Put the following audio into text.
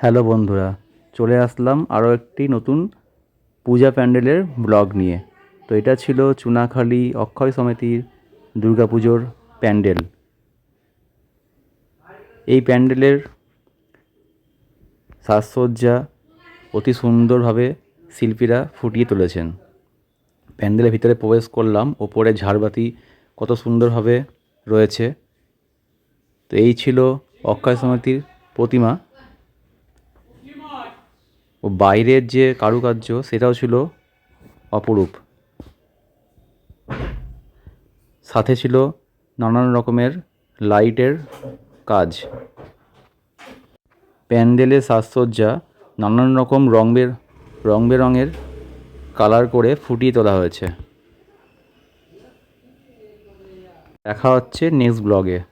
Hello বন্ধুরা, চলে আসলাম আরও একটি নতুন পূজা প্যান্ডেলের ব্লগ নিয়ে। তো এটা ছিল চুনাখালি অক্ষয় সমিতির দুর্গাপুজোর প্যান্ডেল। এই প্যান্ডেলের সাজসজ্জা অতি সুন্দরভাবে শিল্পীরা ফুটিয়ে তুলেছেন। প্যান্ডেলের ভিতরে প্রবেশ করলাম, ওপরে ঝাড়বাতি কত সুন্দরভাবে রয়েছে। তো এই ছিল অক্ষয় সমিতির প্রতিমা। ও বাইরের যে কারুকার্য সেটাও ছিল অপরূপ। সাথে ছিল নানান রকমের লাইটের কাজ। প্যান্ডেলের সাজসজ্জা, নানান রকম রং বের রং বেরঙের কালার করে ফুটিয়ে তোলা হয়েছে। দেখা হচ্ছে নেক্সট ব্লগে।